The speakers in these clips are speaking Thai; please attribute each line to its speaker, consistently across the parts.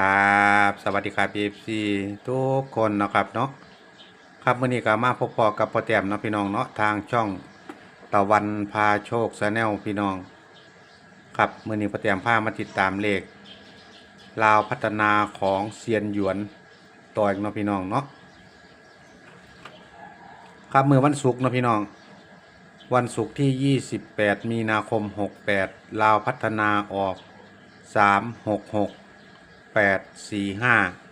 Speaker 1: ครับ สวัสดีครับเอฟซีทุกคนนะครับเนาะครับมื่อนี้ก็มาพบพอกับพ่อแต้มเนาะพี่น้องเนาะทางช่องตะวันพาโชคชาแนลพี่น้อง ครับมื่อนี้พ่อแต้มพามาติดตามเลขลาวพัฒนาของเซียนหยวนต่ออีกเนาะพี่น้องเนาะครับมือวันศุกร์เนาะพี่น้อง วันศุกร์ที่ 28 มีนาคม 68 ลาวพัฒนาออก 366 845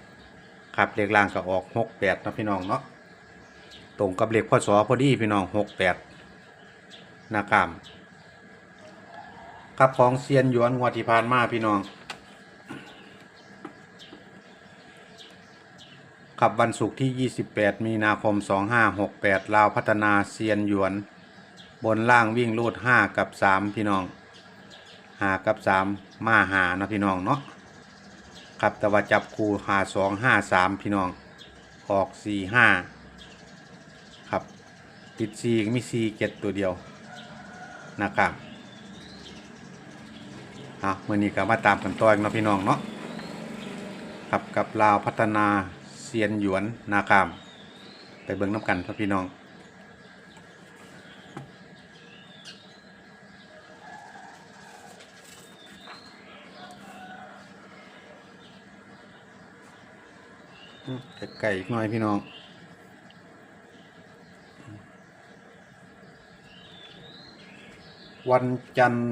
Speaker 1: ครับเลขล่างก็ออก68เนะพี่น้องเนาะตรงกับเลขพศพอดีพี่น้อง68นะครับครับของเซียนหยวนงวดที่ผ่านมาพี่น้องขับวันศุกร์ที่ 28 มีนาคม 2568 ลาวพัฒนาเซียนหยวน บนล่างวิ่งรูด 5 กับ 3 พี่น้อง5กับ 3 มาหาเนาะพี่น้องเนาะ ครับแต่ว่าจับคู่หา2 5 3พี่น้องออก4 5ครับติด4ก็มี4 7ตัวเดียวนะครับอะมื่อนี้ก็มาตามกันต่ออีกเนาะพี่น้องเนาะครับกับลาวพัฒนาเซียนหยวนนาคาม ไปเบิ่งน้ำกันครับพี่น้อง จะไก่อีกหน่อยพี่น้อง วันจันทร์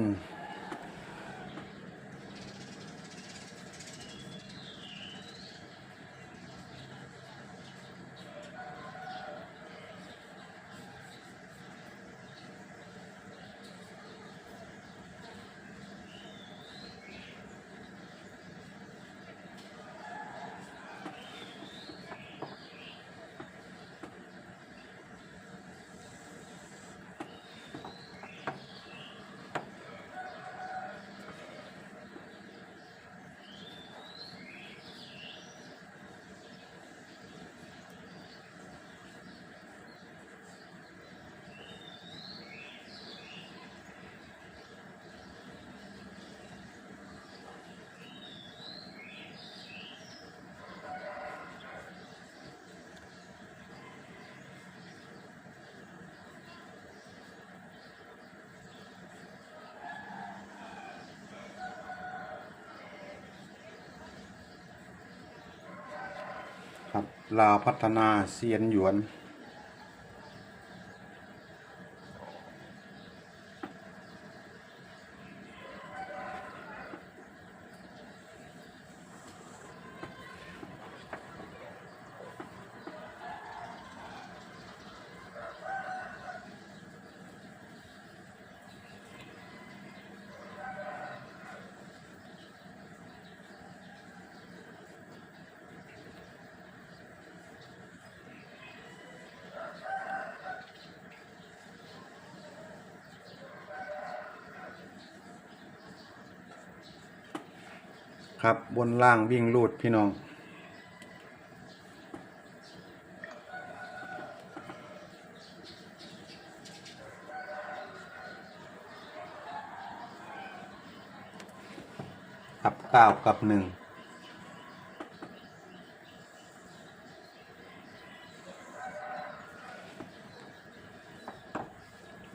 Speaker 1: ลาวพัฒนาเซียนหยวน ครับ บนล่างวิ่งลูดพี่น้องครับเก้ากับหนึ่ง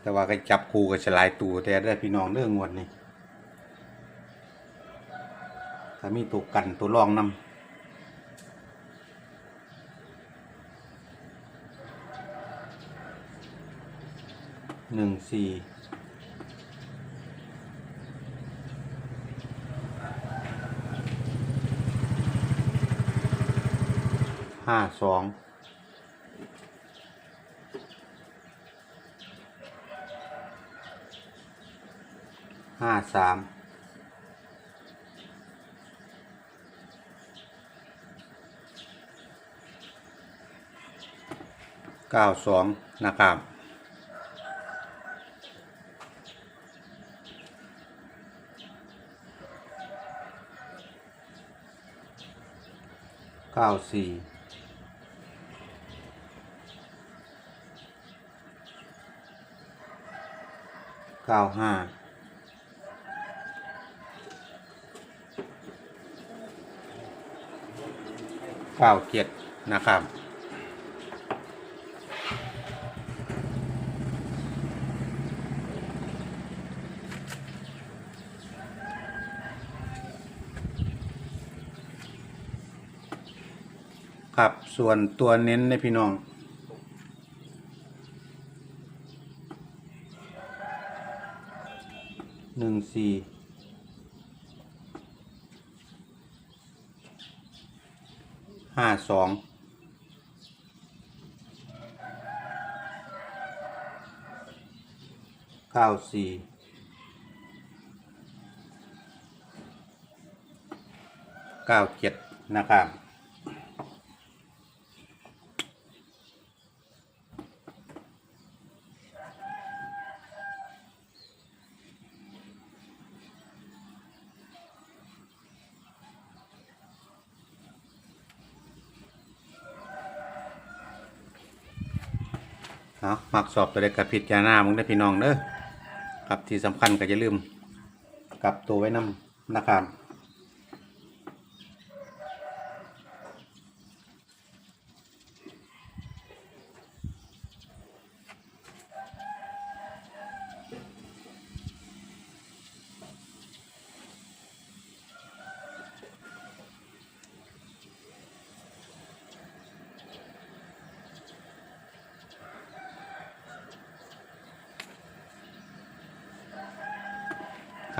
Speaker 1: แต่ว่าก็จับคู่กับฉลายตัวแต่ได้พี่น้องเรื่องงวดนี้ ถ้ามีตัวกันตัวรองนำหนึ่งสี่ห้าสองห้าสาม เก้าสองนะครับ เก้าสี่เก้าห้าเเก้าเจ็ดนะครับ ครับส่วนตัวเน้นในพี่น้อง หนึ่งสี่ห้าสองเก้าสี่เก้าเจ็ดนะครับ เอามักสอบตัวเด็กกับพิจารณามึงได้พี่น้องเด้อครับที่สำคัญก็จะลืม กลับตัวไว้นำนะครับ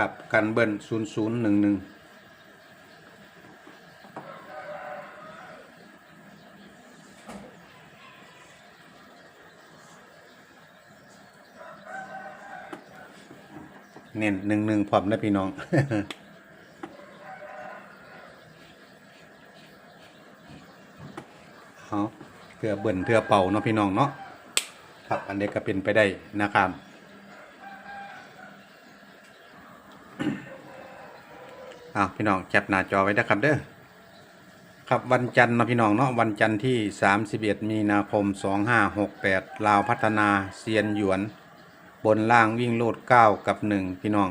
Speaker 1: ครับ กันเบิ้ลศูนย์ศูนย์หนึ่งหนึ่งเน้นหนึ่งหนึ่งพร้อมนะพี่น้องเอาเพื่อเบิ่นเพื่อเป่าเนาะพี่น้องเนาะครับอันเด็กก็เป็นไปได้นะครับ อ้าวพี่น้องแคปหน้าจอไว้นะครับเด้อครับวันจันทร์นะพี่น้องเนาะวันจันทร์ที่ 31 มีนาคม 2568 ลาวพัฒนาเซียนหยวน บนล่างวิ่งโลด 9 กับ 1 พี่น้อง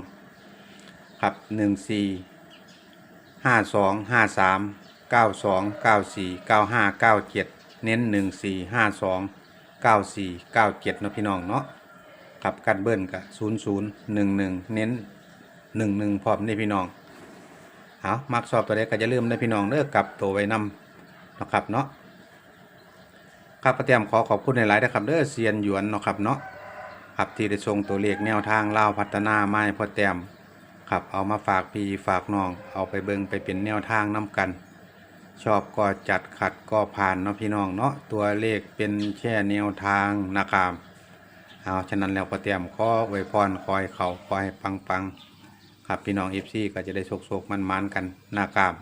Speaker 1: ครับ 14 52 53 92 94 95 97 เน้น 14 52 94 97เนาะพี่น้องเนาะครับกันเบิ้ลกับ00 11 เน้น 11พร้อมนี่พี่น้อง เอามักสอบตัวเด็กก็จะลืมได้พี่น้องเด้อกลับตัวไว้นำนะครับเนาะครับประเตรียมขอขอบคุณในหลายๆนะครับเด้อเซียนหยวนเนาะครับเนาะครับที่ได้ส่งตัวเลขแนวทางเล่าพัฒนาไม้พอแต้มครับเอามาฝากพี่ฝากน้อง เอาไปเบิงไปเป็นแนวทางน้กัน ชอบก็จัดขัดก็ผ่านเนาะพี่น้องเนาะตัวเลขเป็นแค่แนวทางนะครับเอาฉะนั้นแล้วประเตรียมขอไว้พรคอยเขาคอยปังปังๆ ครับพี่น้องเอฟซีก็จะได้โศกๆมันๆกันนะครับ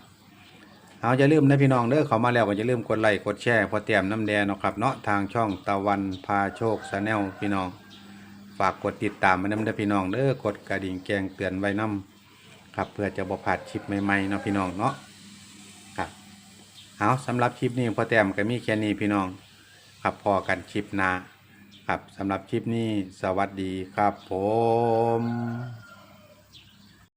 Speaker 1: เอาจะลืมนะพี่น้องเด้อเขามาแล้วก็จะลืมกดไลค์กดแชร์พอเตรียมน้ำแดงเนาะครับเนาะทางช่องตะวันพาโชคชาแนลพี่น้อง ฝากกดติดตามมาน้ำเด้อพี่น้องเด้อกดกระดิ่งแจ้งเตือนไว้น้ำครับเพื่อจะบ่พลาดคลิปใหม่ๆเนาะพี่น้องเนาะครับเอาสำหรับคลิปนี้พอแต้มก็มีแค่นี้พี่น้องครับพอกันคลิปหน้าครับสำหรับคลิปนี้สวัสดีครับผม